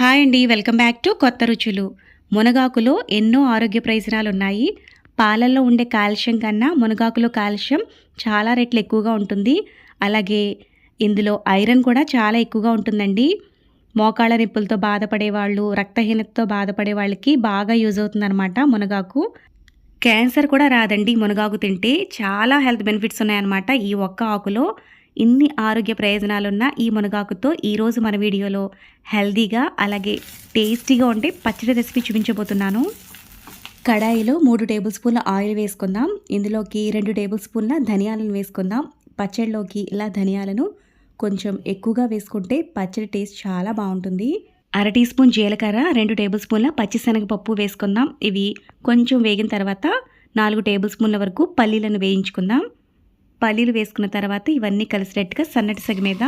Hi అండి welcome back to కొత్త రుచులు. మునగాకులో ఎన్నో ఆరోగ్య ప్రయోజనాలు ఉన్నాయి పాలల్లో ఉండే కాల్షియం కన్నా మునగాకులో కాల్షియం చాలా రెట్లు ఎక్కువగా ఉంటుంది. అలాగే ఇందులో ఐరన్ కూడా చాలా ఎక్కువగా ఉంటుందండి. మోకాళ్ళ నొప్పులతో బాధపడే వాళ్ళు రక్తహీనతతో బాధపడే వాళ్ళకి బాగా యూజ్ అవుతుందన్నమాట మునగాకు. క్యాన్సర్ కూడా రాదండి మునగాకు తింటే. చాలా హెల్త్ బెనిఫిట్స్ ఉన్నాయన్నమాట ఈ ఒక్క ఆకులో. ఇన్ని ఆరోగ్య ప్రయోజనాలున్న ఈ మునగాకుతో ఈరోజు మన వీడియోలో హెల్దీగా అలాగే టేస్టీగా ఉండే పచ్చడి రెసిపీ చూపించబోతున్నాను. కడాయిలో మూడు టేబుల్ స్పూన్ల ఆయిల్ వేసుకుందాం. ఇందులోకి రెండు టేబుల్ స్పూన్ల ధనియాలను వేసుకుందాం. పచ్చడిలోకి ఇలా ధనియాలను కొంచెం ఎక్కువగా వేసుకుంటే పచ్చడి టేస్ట్ చాలా బాగుంటుంది. అర టీ స్పూన్ జీలకర్ర రెండు టేబుల్ స్పూన్ల పచ్చిశనగపప్పు వేసుకుందాం. ఇవి కొంచెం వేగిన తర్వాత నాలుగు టేబుల్ స్పూన్ల వరకు పల్లీలను వేయించుకుందాం. పల్లీలు వేసుకున్న తర్వాత ఇవన్నీ కలిసినట్టుగా సన్నటి సగ మీద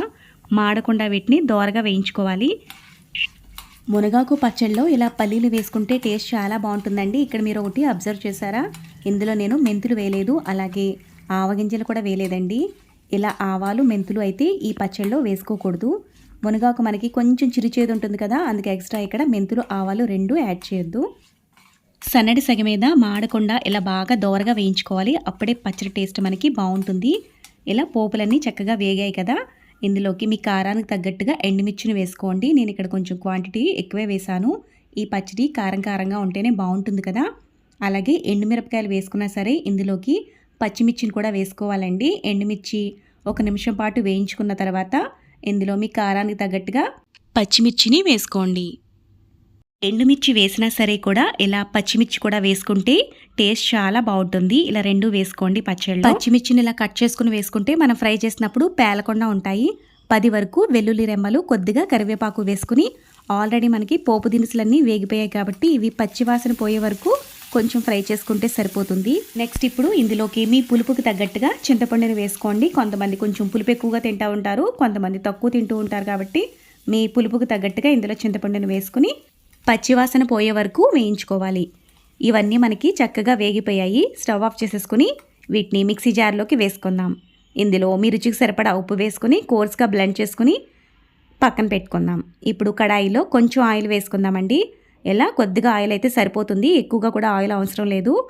మాడకుండా వీటిని దోరగా వేయించుకోవాలి. మునగాకు పచ్చడిలో ఇలా పల్లీలు వేసుకుంటే టేస్ట్ చాలా బాగుంటుందండి. ఇక్కడ మీరు ఒకటి అబ్జర్వ్ చేశారా? ఇందులో నేను మెంతులు వేయలేదు. అలాగే ఆవగింజలు కూడా వేయలేదండి. ఇలా ఆవాలు మెంతులు అయితే ఈ పచ్చడిలో వేసుకోకూడదు. మునగాకు మనకి కొంచెం చిరుచేదు ఉంటుంది కదా అందుకే ఎక్స్ట్రా ఇక్కడ మెంతులు ఆవాలు రెండు యాడ్ చేయొద్దు. సన్నడి సగ మీద మాడకుండా ఇలా బాగా దోరగా వేయించుకోవాలి. అప్పుడే పచ్చడి టేస్ట్ మనకి బాగుంటుంది. ఇలా పోపులన్నీ చక్కగా వేగాయి కదా. ఇందులోకి మీ కారానికి తగ్గట్టుగా ఎండుమిర్చిని వేసుకోండి. నేను ఇక్కడ కొంచెం క్వాంటిటీ ఎక్కువే వేశాను. ఈ పచ్చడి కారం కారంగా ఉంటేనే బాగుంటుంది కదా. అలాగే ఎండుమిరపకాయలు వేసుకున్నా సరే ఇందులోకి పచ్చిమిర్చిని కూడా వేసుకోవాలండి. ఎండుమిర్చి ఒక నిమిషం పాటు వేయించుకున్న తర్వాత ఇందులో మీ కారానికి తగ్గట్టుగా పచ్చిమిర్చిని వేసుకోండి. ఎండుమిర్చి వేసినా సరే కూడా ఇలా పచ్చిమిర్చి కూడా వేసుకుంటే టేస్ట్ చాలా బాగుంటుంది. ఇలా రెండు వేసుకోండి పచ్చళ్ళు పచ్చిమిర్చిని ఇలా కట్ చేసుకుని వేసుకుంటే మనం ఫ్రై చేసినప్పుడు పేలకుండా ఉంటాయి. పది వరకు వెల్లుల్లి రెమ్మలు కొద్దిగా కరివేపాకు వేసుకుని ఆల్రెడీ మనకి పోపు దినుసులన్నీ వేగిపోయాయి కాబట్టి ఇవి పచ్చివాసన పోయే వరకు కొంచెం ఫ్రై చేసుకుంటే సరిపోతుంది. నెక్స్ట్ ఇప్పుడు ఇందులోకి మీ పులుపుకి తగ్గట్టుగా చింతపండుని వేసుకోండి. కొంతమంది కొంచెం పులుపు ఎక్కువగా తింటూ ఉంటారు కొంతమంది తక్కువ తింటూ ఉంటారు కాబట్టి మీ పులుపుకి తగ్గట్టుగా ఇందులో చింతపండుని వేసుకుని పచ్చివాసన పోయే వరకు వేయించుకోవాలి. ఇవన్నీ మనకి చక్కగా వేగిపోయాయి. స్టవ్ ఆఫ్ చేసేసుకుని వీటిని మిక్సీ జార్లోకి వేసుకుందాం. ఇందులో మీ రుచికి సరిపడా ఉప్పు వేసుకుని కోర్స్గా బ్లెండ్ చేసుకుని పక్కన పెట్టుకుందాం. ఇప్పుడు కడాయిలో కొంచెం ఆయిల్ వేసుకుందామండి. ఎలా? కొద్దిగా ఆయిల్ అయితే సరిపోతుంది. ఎక్కువగా కూడా ఆయిల్ అవసరం లేదు.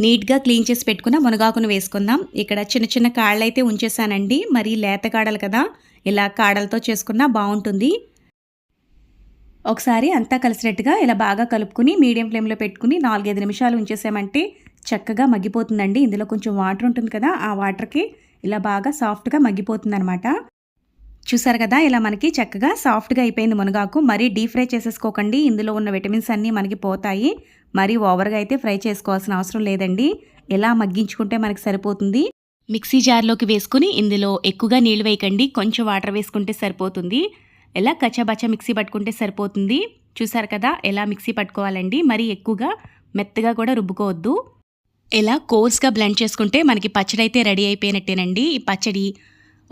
నీట్గా క్లీన్ చేసి పెట్టుకున్న మునగాకును వేసుకుందాం. ఇక్కడ చిన్న చిన్న కాళ్ళు అయితే ఉంచేసానండి మరి లేత కాడలు కదా. ఇలా కాడలతో చేసుకున్నా బాగుంటుంది. ఒకసారి అంతా కలిసినట్టుగా ఇలా బాగా కలుపుకుని మీడియం ఫ్లేమ్లో పెట్టుకుని నాలుగైదు నిమిషాలు ఉంచేసామంటే చక్కగా మగ్గిపోతుందండి. ఇందులో కొంచెం వాటర్ ఉంటుంది కదా ఆ వాటర్కి ఇలా బాగా సాఫ్ట్గా మగ్గిపోతుంది అనమాట చూసారు కదా ఇలా మనకి చక్కగా సాఫ్ట్గా అయిపోయింది మునగాకు. మరీ డీప్ ఫ్రై చేసేసుకోకండి. ఇందులో ఉన్న విటమిన్స్ అన్నీ మనకి పోతాయి. మరీ ఓవర్గా అయితే ఫ్రై చేసుకోవాల్సిన అవసరం లేదండి. ఇలా మగ్గించుకుంటే మనకి సరిపోతుంది. మిక్సీ జార్లోకి వేసుకుని ఇందులో ఎక్కువగా నీళ్ళు వేయకండి. కొంచెం వాటర్ వేసుకుంటే సరిపోతుంది. ఎలా కచ్చాబచ్చా మిక్సీ పట్టుకుంటే సరిపోతుంది? చూసారు కదా ఎలా మిక్సీ పట్టుకోవాలండి. మరీ ఎక్కువగా మెత్తగా కూడా రుబ్బుకోవద్దు. ఎలా కోర్స్గా బ్లెండ్ చేసుకుంటే మనకి పచ్చడి అయితే రెడీ అయిపోయినట్టేనండి. ఈ పచ్చడి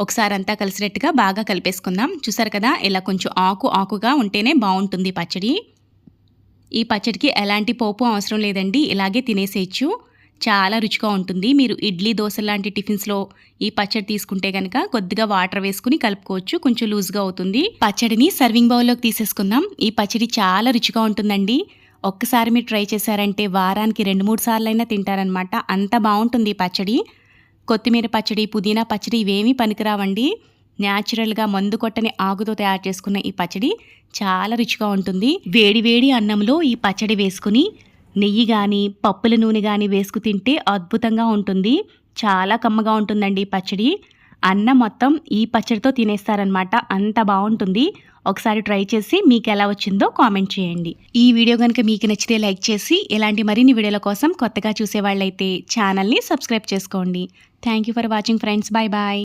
ఒకసారి అంతా కలిసినట్టుగా బాగా కలిపేసుకుందాం. చూసారు కదా ఇలా కొంచెం ఆకు ఆకుగా ఉంటేనే బాగుంటుంది పచ్చడి. ఈ పచ్చడికి ఎలాంటి పోపు అవసరం లేదండి. ఇలాగే తినేసేయచ్చు. చాలా రుచిగా ఉంటుంది. మీరు ఇడ్లీ దోశ లాంటి టిఫిన్స్లో ఈ పచ్చడి తీసుకుంటే కనుక కొద్దిగా వాటర్ వేసుకుని కలుపుకోవచ్చు. కొంచెం లూజ్గా అవుతుంది. పచ్చడిని సర్వింగ్ బౌల్లోకి తీసేసుకుందాం. ఈ పచ్చడి చాలా రుచిగా ఉంటుందండి. ఒక్కసారి మీరు ట్రై చేశారంటే వారానికి రెండు మూడు సార్లు అయినా తింటారనమాట అంత బాగుంటుంది ఈ పచ్చడి. కొత్తిమీర పచ్చడి పుదీనా పచ్చడి ఇవేమీ పనికిరావండి. న్యాచురల్గా మందు కొట్టని ఆకుతో తయారు చేసుకున్న ఈ పచ్చడి చాలా రుచిగా ఉంటుంది. వేడి వేడి అన్నంలో ఈ పచ్చడి వేసుకుని నెయ్యి కానీ పప్పుల నూనె కానీ వేసుకు తింటే అద్భుతంగా ఉంటుంది. చాలా కమ్మగా ఉంటుందండి ఈ పచ్చడి. అన్నం మొత్తం ఈ పచ్చడితో తినేస్తారనమాట అంత బాగుంటుంది. ఒకసారి ట్రై చేసి మీకు ఎలా వచ్చిందో కామెంట్ చేయండి. ఈ వీడియో కనుక మీకు నచ్చితే లైక్ చేసి ఇలాంటి మరిన్ని వీడియోల కోసం కొత్తగా చూసేవాళ్ళైతే ఛానల్ని సబ్స్క్రైబ్ చేసుకోండి. Thank you for watching friends bye bye